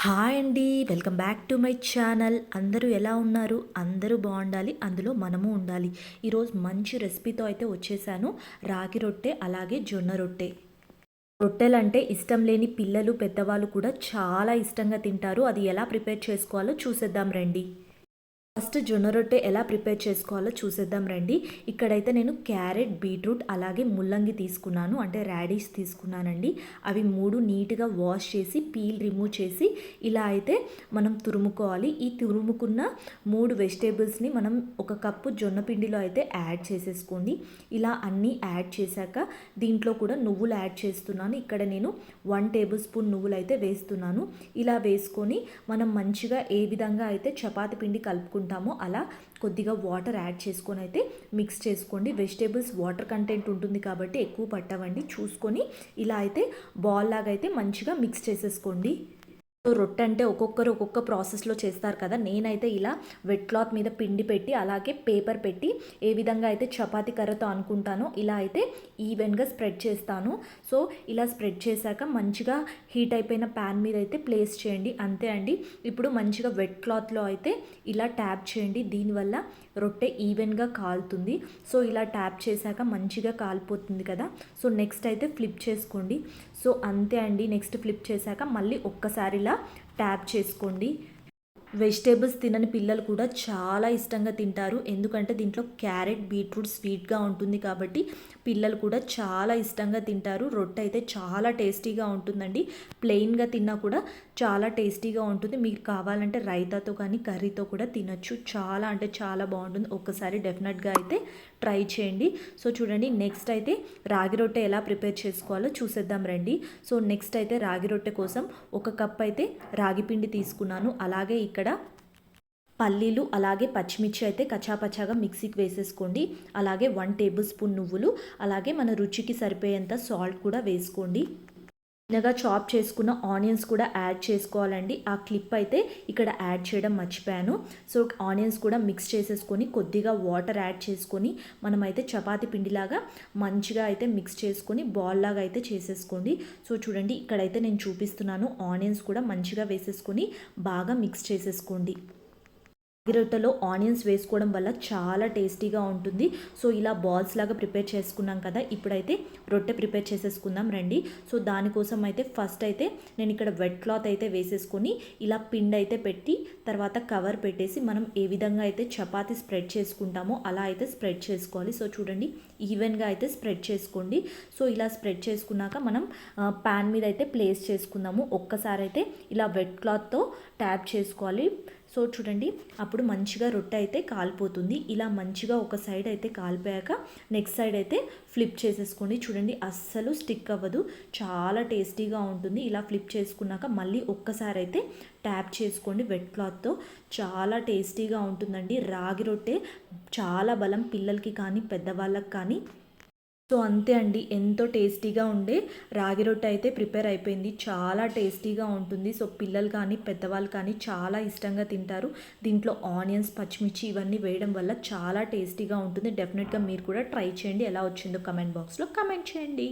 Hi అండి welcome back to my channel. అందరూ ఎలా ఉన్నారు? అందరూ బాగుండాలి అందులో మనము ఉండాలి. ఈరోజు మంచి రెసిపీతో అయితే వచ్చేసాను. రాగి రొట్టె అలాగే జొన్న రొట్టె. రొట్టెలంటే ఇష్టం లేని పిల్లలు పెద్దవాళ్ళు కూడా చాలా ఇష్టంగా తింటారు. అది ఎలా ప్రిపేర్ చేసుకోవాలో చూసేద్దాం రండి. ఫస్ట్ జొన్న రొట్టె ఎలా ప్రిపేర్ చేసుకోవాలో చూసేద్దాం రండి. ఇక్కడైతే నేను క్యారెట్ బీట్రూట్ అలాగే ముల్లంగి తీసుకున్నాను. అంటే రాడిష్ తీసుకున్నానండి. అవి మూడు నీట్గా వాష్ చేసి పీల్ రిమూవ్ చేసి ఇలా అయితే మనం తురుముకోవాలి. ఈ తురుముకున్న మూడు వెజిటేబుల్స్ని మనం ఒక కప్పు జొన్న పిండిలో అయితే యాడ్ చేసేసుకోండి. ఇలా అన్నీ యాడ్ చేశాక దీంట్లో కూడా నువ్వులు యాడ్ చేస్తున్నాను. ఇక్కడ నేను వన్ టేబుల్ స్పూన్ నువ్వులు అయితే వేస్తున్నాను. ఇలా వేసుకొని మనం మంచిగా ఏ విధంగా అయితే చపాతి పిండి కలుపుకుంటాం చేసుకుంటామో అలా కొద్దిగా వాటర్ యాడ్ చేసుకొని అయితే మిక్స్ చేసుకోండి. వెజిటేబుల్స్ వాటర్ కంటెంట్ ఉంటుంది కాబట్టి ఎక్కువ పట్టవండి. చూసుకొని ఇలా అయితే బాల్ లాగా అయితే మంచిగా మిక్స్ చేసేసుకోండి. రొట్టె అంటే ఒక్కొక్కరు ఒక్కొక్క ప్రాసెస్లో చేస్తారు కదా. నేనైతే ఇలా వెట్ క్లాత్ మీద పిండి పెట్టి అలాగే పేపర్ పెట్టి ఏ విధంగా అయితే చపాతి కర్రతో అనుకుంటానో ఇలా అయితే ఈవెన్గా స్ప్రెడ్ చేస్తాను. సో ఇలా స్ప్రెడ్ చేశాక మంచిగా హీట్ అయిపోయిన ప్యాన్ మీద అయితే ప్లేస్ చేయండి. అంతే అండి. ఇప్పుడు మంచిగా వెట్ క్లాత్లో అయితే ఇలా ట్యాప్ చేయండి. దీనివల్ల రొట్టె ఈవెన్గా కాలుతుంది. సో ఇలా ట్యాప్ చేశాక మంచిగా కాలిపోతుంది కదా. సో నెక్స్ట్ అయితే ఫ్లిప్ చేసుకోండి. సో అంతే అండి. నెక్స్ట్ ఫ్లిప్ చేశాక మళ్ళీ ఒక్కసారి ఇలా ట్యాప్ చేసుకోండి. వెజిటేబుల్స్ తినని పిల్లలు కూడా చాలా ఇష్టంగా తింటారు. ఎందుకంటే దీంట్లో క్యారెట్ బీట్రూట్ స్వీట్గా ఉంటుంది కాబట్టి పిల్లలు కూడా చాలా ఇష్టంగా తింటారు. రొట్టె అయితే చాలా టేస్టీగా ఉంటుందండి. ప్లెయిన్గా తిన్నా కూడా చాలా టేస్టీగా ఉంటుంది. మీకు కావాలంటే రైతాతో కానీ కర్రీతో కూడా తినచ్చు. చాలా అంటే చాలా బాగుంటుంది. ఒక్కసారి డెఫినెట్గా అయితే ట్రై చేయండి. సో చూడండి నెక్స్ట్ అయితే రాగి రొట్టె ఎలా ప్రిపేర్ చేసుకోవాలో చూసేద్దాం రండి. సో నెక్స్ట్ అయితే రాగి రొట్టె కోసం ఒక కప్ అయితే రాగి పిండి తీసుకున్నాను. అలాగే ఇక్కడ ఇక్కడ పల్లీలు అలాగే పచ్చిమిర్చి అయితే కచాపచాగా మిక్సీకి వేసేసుకోండి. అలాగే వన్ టేబుల్ స్పూన్ నువ్వులు అలాగే మన రుచికి సరిపోయేంత సాల్ట్ కూడా వేసుకోండి. చిన్నగా చాప్ చేసుకున్న ఆనియన్స్ కూడా యాడ్ చేసుకోవాలండి. ఆ క్లిప్ అయితే ఇక్కడ యాడ్ చేయడం మర్చిపోయాను. సో ఆనియన్స్ కూడా మిక్స్ చేసేసుకొని కొద్దిగా వాటర్ యాడ్ చేసుకొని మనమైతే చపాతి పిండిలాగా మంచిగా అయితే మిక్స్ చేసుకొని బాల్ లాగా అయితే చేసేసుకోండి. సో చూడండి ఇక్కడైతే నేను చూపిస్తున్నాను. ఆనియన్స్ కూడా మంచిగా వేసేసుకొని బాగా మిక్స్ చేసేసుకోండి. రొట్టెలో ఆనియన్స్ వేసుకోవడం వల్ల చాలా టేస్టీగా ఉంటుంది. సో ఇలా బాల్స్ లాగా ప్రిపేర్ చేసుకున్నాం కదా ఇప్పుడైతే రొట్టె ప్రిపేర్ చేసేసుకుందాం రండి. సో దానికోసం అయితే ఫస్ట్ అయితే నేను ఇక్కడ వెట్ క్లాత్ అయితే వేసేసుకొని ఇలా పిండి అయితే పెట్టి తర్వాత కవర్ పెట్టేసి మనం ఏ విధంగా అయితే చపాతి స్ప్రెడ్ చేసుకుంటామో అలా అయితే స్ప్రెడ్ చేసుకోవాలి. సో చూడండి ఈవెన్గా అయితే స్ప్రెడ్ చేసుకోండి. సో ఇలా స్ప్రెడ్ చేసుకున్నాక మనం ప్యాన్ మీద అయితే ప్లేస్ చేసుకుందాము. ఒక్కసారి అయితే ఇలా వెట్ క్లాత్తో ట్యాప్ చేసుకోవాలి. సో చూడండి అప్పుడు మంచిగా రొట్టె అయితే కాలిపోతుంది. ఇలా మంచిగా ఒక సైడ్ అయితే కాలిపోయాక నెక్స్ట్ సైడ్ అయితే ఫ్లిప్ చేసేసుకోండి. చూడండి అస్సలు స్టిక్ అవ్వదు. చాలా టేస్టీగా ఉంటుంది. ఇలా ఫ్లిప్ చేసుకున్నాక మళ్ళీ ఒక్కసారి అయితే ట్యాప్ చేసుకోండి వెట్ క్లాత్తో. చాలా టేస్టీగా ఉంటుందండి. రాగి రొట్టె చాలా బలం పిల్లలకి కానీ పెద్దవాళ్ళకి కానీ. సో అంతే అండి ఎంతో టేస్టీగా ఉండే రాగి రొట్టె అయితే ప్రిపేర్ అయిపోయింది. చాలా టేస్టీగా ఉంటుంది. సో పిల్లలు కానీ పెద్దవాళ్ళు కానీ చాలా ఇష్టంగా తింటారు. దీంట్లో ఆనియన్స్ పచ్చిమిర్చి ఇవన్నీ వేయడం వల్ల చాలా టేస్టీగా ఉంటుంది. డెఫినెట్గా మీరు కూడా ట్రై చేయండి. ఎలా వచ్చిందో కమెంట్ బాక్స్లో కమెంట్ చేయండి.